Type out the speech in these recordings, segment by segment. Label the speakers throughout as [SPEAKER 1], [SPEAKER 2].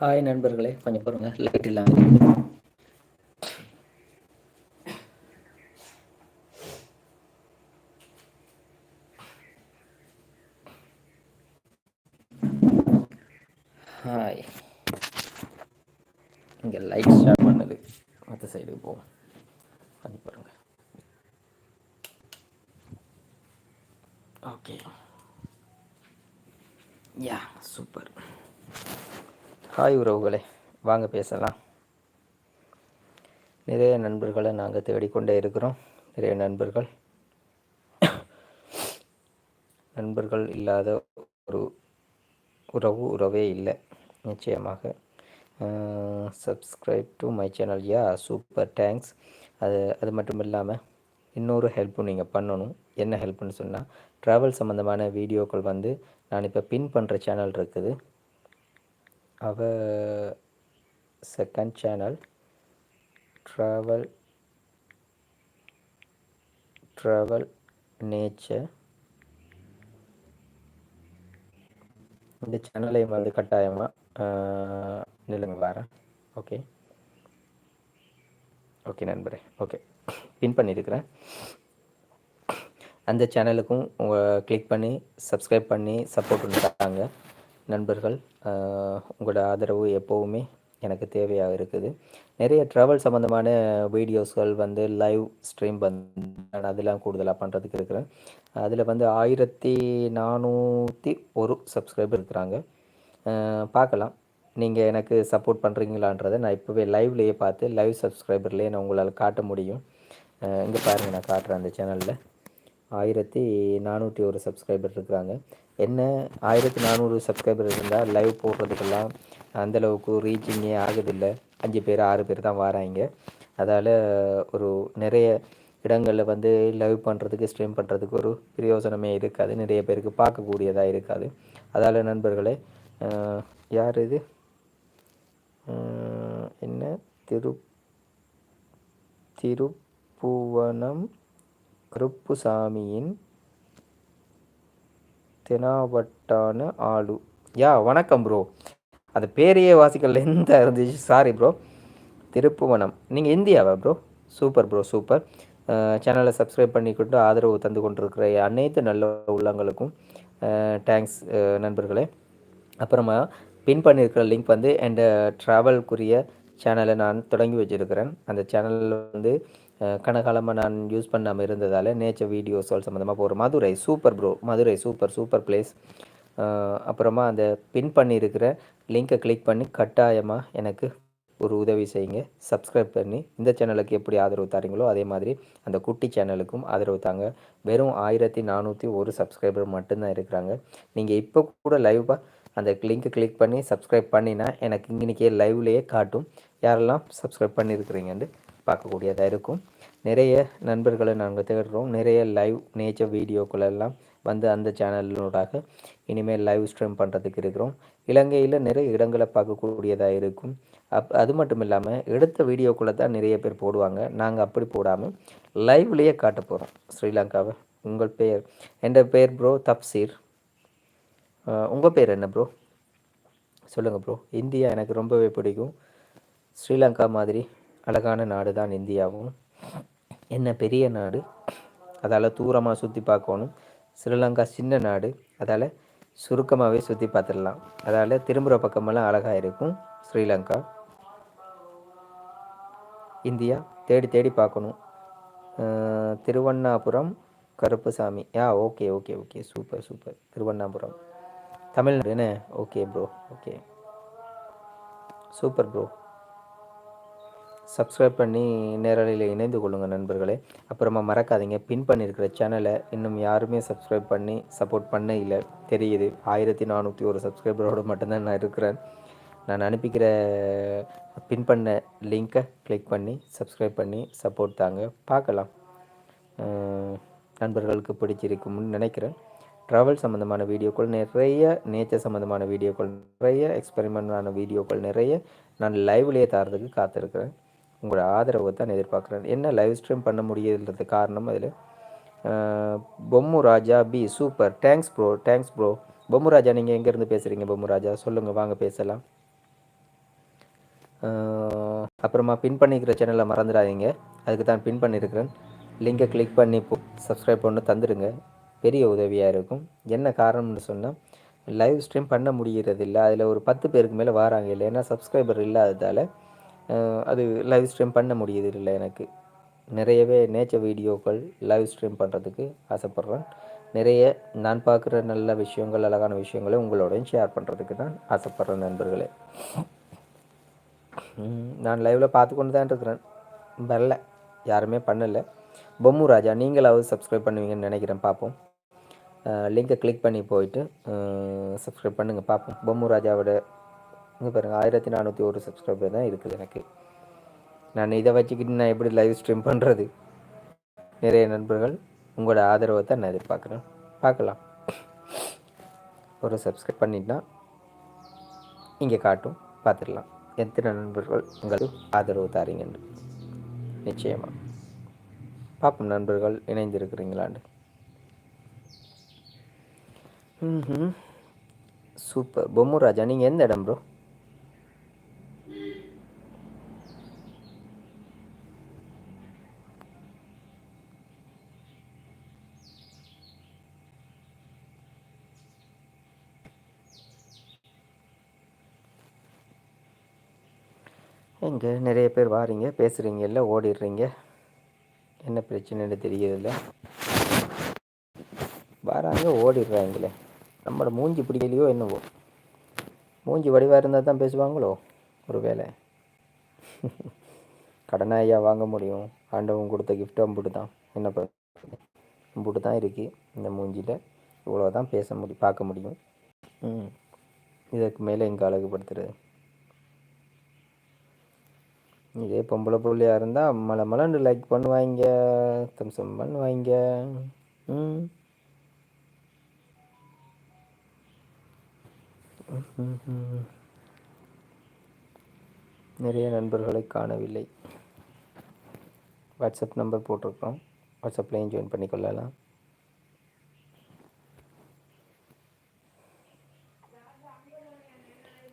[SPEAKER 1] Hi நண்பர்களே. கொஞ்சம் பாருங்க லைட் இல்லாமல் ஹாய் இங்கே லைட் ஸ்டார்ட் பண்ணுது. மற்ற சைடுக்கு போவோம். கொஞ்சம் பாருங்க ஓகே யா சூப்பர் ஹாய் உறவுகளே வாங்க பேசலாம். நிறைய நண்பர்களை நாங்கள் தேடிக்கொண்டே இருக்கிறோம். நிறைய நண்பர்கள் நண்பர்கள் இல்லாத ஒரு உறவு உறவே இல்லை. நிச்சயமாக subscribe to my channel yeah super thanks அது அது மட்டும் இல்லாமல் இன்னொரு ஹெல்ப்பும் நீங்கள் பண்ணணும். என்ன ஹெல்ப்னு சொன்னால் ட்ராவல் சம்மந்தமான வீடியோக்கள் வந்து நான் இப்போ பின் பண்ணுற சேனல் இருக்குது. அவ second channel travel travel nature இந்த சேனலை வந்து கட்டாயமாக நிலுங்க வரேன். ஓகே ஓகே நண்பரே. ஓகே பின் பண்ணியிருக்கிறேன் அந்த சேனலுக்கும் உங்கள் கிளிக் பண்ணி சப்ஸ்கிரைப் பண்ணி சப்போர்ட் பண்ணிட்டாங்க. நண்பர்கள் உங்களோட ஆதரவு எப்போவுமே எனக்கு தேவையாக இருக்குது. நிறைய ட்ராவல் சம்மந்தமான வீடியோஸ்கள் வந்து லைவ் ஸ்ட்ரீம் வந்து நான் அதெல்லாம் கூடுதலாக பண்ணுறதுக்கு இருக்கிறேன். அதில் வந்து ஆயிரத்தி நானூற்றி ஒரு சப்ஸ்கிரைபர் இருக்கிறாங்க. பார்க்கலாம். நீங்கள் எனக்கு சப்போர்ட் பண்ணுறீங்களான்றதை நான் இப்போவே லைவ்லேயே பார்த்து லைவ் சப்ஸ்கிரைபர்லேயே நான் உங்களால் காட்ட முடியும். இங்கே பாருங்கள் நான் காட்டுறேன் அந்த சேனலில் ஆயிரத்தி நானூற்றி ஒரு சப்ஸ்கிரைபர் இருக்கிறாங்க. என்ன? ஆயிரத்தி நானூறு சப்ஸ்கிரைபர் இருந்தால் லைவ் போடுறதுக்கெல்லாம் அந்தளவுக்கு ரீச்சிங்கே ஆகுதில்லை. அஞ்சு பேர் ஆறு பேர் தான் வராங்க அதால் ஒரு நிறைய இடங்களில் வந்து லைவ் பண்ணுறதுக்கு ஸ்ட்ரீம் பண்ணுறதுக்கு ஒரு பிரயோஜனமே இருக்காது. நிறைய பேருக்கு பார்க்கக்கூடியதாக இருக்காது. அதால் நண்பர்களே யார் இது? என்ன? திரு திருப்புவனம் கருப்புசாமியின் தெனாவட்டான ஆளு. யா வணக்கம் ப்ரோ அந்த பேரையே வாசிக்கல எந்த இருந்துச்சு. Sorry bro Thiruppuvanam. நீங்கள் இந்தியாவா ப்ரோ சூப்பர் ப்ரோ சூப்பர் சேனலை சப்ஸ்கிரைப் பண்ணிக்கிட்டு ஆதரவு தந்து கொண்டிருக்கிற அனைத்து நல்ல உள்ளங்களுக்கும் தேங்க்ஸ் நண்பர்களே. அப்புறமா பின் பண்ணியிருக்கிற லிங்க் வந்து என் ட்ராவல்குரிய சேனலை நான் தொடங்கி வச்சுருக்கிறேன். அந்த சேனலில் வந்து கனகாலமாக நான் யூஸ் பண்ணாமல் இருந்ததால் நேச்சர் வீடியோஸ் சம்மந்தமாக போகிறோம் Madurai super bro Madurai super super place அப்புறமா அந்த பின் பண்ணியிருக்கிற லிங்கை கிளிக் பண்ணி கட்டாயமாக எனக்கு ஒரு உதவி செய்யுங்க. சப்ஸ்கிரைப் பண்ணி இந்த சேனலுக்கு எப்படி ஆதரவு தரீங்களோ அதே மாதிரி அந்த குட்டி சேனலுக்கும் ஆதரவு தாங்க. வெறும் ஆயிரத்தி நானூற்றி ஒரு சப்ஸ்கிரைபர் மட்டும்தான் இருக்கிறாங்க. நீங்கள் இப்போ கூட லைவாக அந்த லிங்க்கை கிளிக் பண்ணி சப்ஸ்கிரைப் பண்ணினா எனக்கு இன்றைக்கே லைவ்லேயே காட்டும். யாரெல்லாம் சப்ஸ்கிரைப் பண்ணியிருக்கிறீங்கன்ட்டு பார்க்கக்கூடியதாக இருக்கும் நிறைய நண்பர்களை நாங்கள் தேடுறோம். நிறைய லைவ் நேச்சர் வீடியோக்களெல்லாம் வந்து அந்த சேனலினூடாக இனிமேல் லைவ் ஸ்ட்ரீம் பண்ணுறதுக்கு இருக்கிறோம். இலங்கையில் நிறைய இடங்களை பார்க்கக்கூடியதாக இருக்கும் அப் அது மட்டும் இல்லாமல் எடுத்த வீடியோக்குள்ளே தான் நிறைய பேர் போடுவாங்க. நாங்கள் அப்படி போடாமல் லைவ்லேயே காட்ட போகிறோம் ஸ்ரீலங்காவை. உங்கள் பெயர்? என் பேர் ப்ரோ தப்சீர். உங்கள் பேர் என்ன ப்ரோ சொல்லுங்கள் ப்ரோ இந்தியா எனக்கு ரொம்பவே பிடிக்கும். ஸ்ரீலங்கா மாதிரி அழகான நாடு தான் இந்தியாவும். என்ன பெரிய நாடு? அதால் தூரமாக சுற்றி பார்க்கணும். ஸ்ரீலங்கா சின்ன நாடு. அதால் சுருக்கமாகவே சுற்றி பார்த்துடலாம். அதால் திரும்புகிற பக்கமெல்லாம் அழகாக இருக்கும். ஸ்ரீலங்கா. இந்தியா. தேடி தேடி பார்க்கணும். திருவண்ணாபுரம் கருப்புசாமி. ஆ okay okay okay. Super super. Thiruvannapuram. Tamil Nadu என்ன? Okay bro okay. Super bro subscribe பண்ணி நேரலையில் இணைந்து கொள்ளுங்கள் நண்பர்களே. அப்புறமா மறக்காதீங்க. பின் பண்ணியிருக்கிற சேனலை இன்னும் யாருமே சப்ஸ்கிரைப் பண்ணி சப்போர்ட் பண்ண இல்லை. தெரியுது. ஆயிரத்தி நானூற்றி ஒரு சப்ஸ்கிரைபரோடு மட்டும்தான் நான் இருக்கிறேன். நான் அனுப்பிக்கிற பின் பண்ண லிங்க்கை கிளிக் பண்ணி சப்ஸ்கிரைப் பண்ணி சப்போர்ட் தாங்க பார்க்கலாம். நண்பர்களுக்கு பிடிச்சிருக்கும்னு நினைக்கிறேன். ட்ராவல் சம்மந்தமான வீடியோக்கள் நிறைய நேச்சர் சம்மந்தமான வீடியோக்கள் நிறைய எக்ஸ்பெரிமெண்டான வீடியோக்கள் நிறைய நான் லைவ்லேயே தரதுக்கு காத்திருக்கிறேன். உங்களோட ஆதரவை தான் எதிர்பார்க்குறேன். என்ன லைவ் ஸ்ட்ரீம் பண்ண முடியுதுன்றது காரணம் அதில். Bommu Raja P super thanks bro thanks bro Bommu Raja நீங்கள் எங்கேருந்து பேசுகிறீங்க பொம்மு ராஜா? சொல்லுங்கள் வாங்க பேசலாம். அப்புறமா பின் பண்ணிக்கிற சேனலை மறந்துடாதீங்க. அதுக்கு தான் பின் பண்ணியிருக்கிறேன் லிங்கை கிளிக் பண்ணி சப்ஸ்கிரைப் பண்ணி தந்துடுங்க பெரிய உதவியாக இருக்கும். என்ன காரணம்னு சொன்னால் லைவ் ஸ்ட்ரீம் பண்ண முடிகிறது இல்லை அதில் ஒரு பத்து பேருக்கு மேலே வராங்க இல்லை. ஏன்னா சப்ஸ்கிரைபர் இல்லாததால் அது லைவ் ஸ்ட்ரீம் பண்ண முடியுது இல்லை எனக்கு. நிறையவே நேச்சர் வீடியோக்கள் லைவ் ஸ்ட்ரீம் பண்ணுறதுக்கு ஆசைப்பட்றேன். நிறைய நான் பார்க்குற நல்ல விஷயங்கள் அழகான விஷயங்களை உங்களோடையும் ஷேர் பண்ணுறதுக்கு தான் ஆசைப்பட்றேன் நண்பர்களே. நான் லைவில் பார்த்து கொண்டு தான் இருக்கிறேன். வரல யாருமே பண்ணலை. பொம்மு ராஜா நீங்களாவது சப்ஸ்கிரைப் பண்ணுவீங்கன்னு நினைக்கிறேன் பார்ப்போம். லிங்கை கிளிக் பண்ணி போயிட்டு சப்ஸ்கிரைப் பண்ணுங்கள் பார்ப்போம். பொம்மு ராஜாவோட இங்கே பாருங்கள் ஆயிரத்தி நானூற்றி ஒரு சப்ஸ்கிரைபர் தான் இருக்குது எனக்கு. நான் இதை வச்சுக்கிட்டு நான் எப்படி லைவ் ஸ்ட்ரீம் பண்ணுறது நிறைய நண்பர்கள் உங்களோட ஆதரவை தான் நான் எதிர்பார்க்குறேன். பார்க்கலாம். ஒரு சப்ஸ்கிரைப் பண்ணிட்டா இங்கே காட்டும் பார்த்துடலாம். எத்தனை நண்பர்கள் உங்களுக்கு ஆதரவு தாரீங்கன்னு? நிச்சயமாக பார்ப்போம் நண்பர்கள் இணைந்திருக்கிறீங்களாண்டு ம் சூப்பர். பொம்மு ராஜா நீங்கள் எந்த இடம் ப்ரோ எங்கே நிறைய பேர் வாரீங்க பேசுகிறீங்க இல்லை ஓடிடுறீங்க. என்ன பிரச்சனைன்னு தெரியல வராங்க ஓடிடுறாங்களே. நம்மளோட மூஞ்சி பிடிக்கலையோ என்னவோ. மூஞ்சி வடிவாக இருந்தால் தான் பேசுவாங்களோ? ஒரு வேலை கடனாக வாங்க முடியும். ஆண்டவன் கொடுத்த கிஃப்ட் அம்புட்டு தான் என்ன அம்புட்டு தான் இருக்குது இந்த மூஞ்சியில் இவ்வளோ தான் பேச முடியும் பார்க்க முடியும். ம். இதுக்கு மேலே எங்கே அழகுபடுத்துறது. இதே பொம்பளை பிள்ளையாக இருந்தால் மலை மலண்டு லைக் பண்ணுவாங்க தம்சம் பண்ணுவாங்க ம். நிறைய நண்பர்களை காணவில்லை. வாட்ஸ்அப் நம்பர் போட்டிருக்கோம் வாட்ஸ்அப்லேயும் ஜாயின் பண்ணிக்கொள்ளலாம்.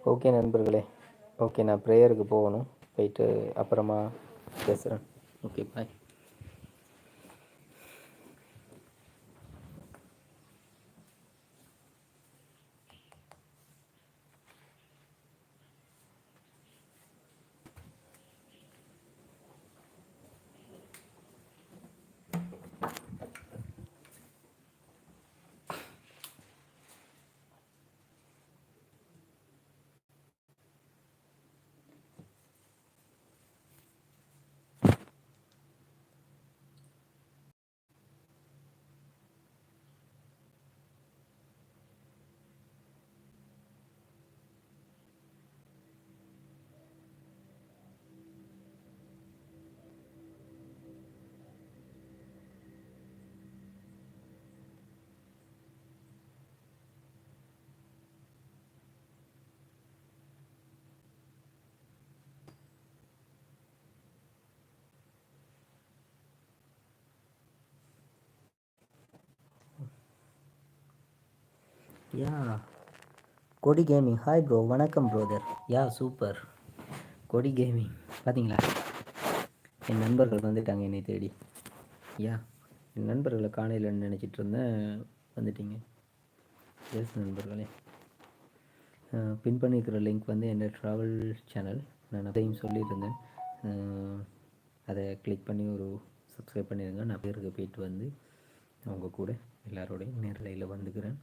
[SPEAKER 1] ஓகே நண்பர்களே. ஓகே நான் ப்ரேயருக்கு போகணும். போயிட்டு அப்புறமா பேசுகிறேன் ஓகே பாய் யா. கொடி கேமிங் ஹாய் ப்ரோ வணக்கம் ப்ரோதர் யா சூப்பர் கொடி கேமிங் பார்த்தீங்களா என் நண்பர்கள் வந்துட்டாங்க என்னை தேடி. யா என் நண்பர்களை காணையில்னு நினச்சிட்டு இருந்தேன். வந்துட்டீங்க. எஸ் நண்பர்களே. பின் பண்ணியிருக்கிற லிங்க் வந்து என்னோடய ட்ராவல் சேனல் நான் அதையும் சொல்லியிருந்தேன். அதை கிளிக் பண்ணி ஒரு சப்ஸ்கிரைப் பண்ணிடுங்க நான் பேருக்கு போயிட்டு வந்து அவங்க கூட எல்லாரோடையும் நேரலையில் வந்துக்கிறேன்.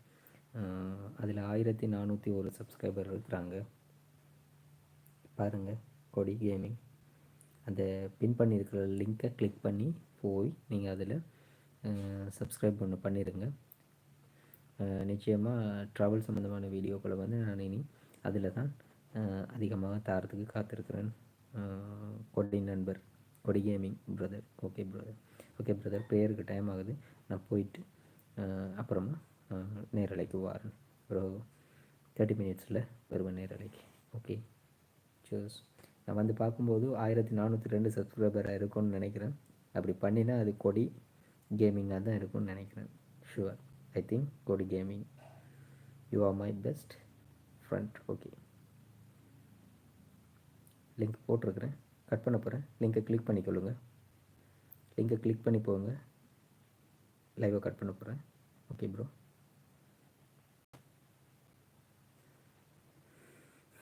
[SPEAKER 1] அதில் ஆயிரத்தி நானூற்றி ஒரு சப்ஸ்கிரைபர் இருக்கிறாங்க. பாருங்கள் கொடி கேமிங் அந்த பின் பண்ணியிருக்கிற லிங்க்கை கிளிக் பண்ணி போய் நீங்கள் அதில் சப்ஸ்கிரைப் ஒன்று பண்ணிடுங்க நிச்சயமாக ட்ராவல் சம்மந்தமான வீடியோக்களை வந்து நான் இனி அதில் தான் அதிகமாக தாரத்துக்கு காத்திருக்கிறேன். கொடி நண்பர் Kodi gaming brother okay brother okay brother ப்ரேயருக்கு time ஆகுது. நான் போயிட்டு அப்புறமா நேரலைக்கு வாரேன். ஒரு தேர்ட்டி மினிட்ஸில் வருவேன் நேரலைக்கு ஓகே சூஸ் நான் வந்து பார்க்கும்போது ஆயிரத்தி நானூற்றி ரெண்டு சப்ஸ்கிரைபராக இருக்கும்னு நினைக்கிறேன். அப்படி பண்ணினா அது கொடி கேமிங்காக தான் இருக்கும்னு நினைக்கிறேன். Sure I think Kodi gaming you are my best friend okay link போட்டிருக்கிறேன். கட் பண்ண போகிறேன் லிங்கை கிளிக் பண்ணிக்கொள்ளுங்க லிங்கை கிளிக் பண்ணி போங்க. லைவாக கட் பண்ண போகிறேன் ஓகே ப்ரோ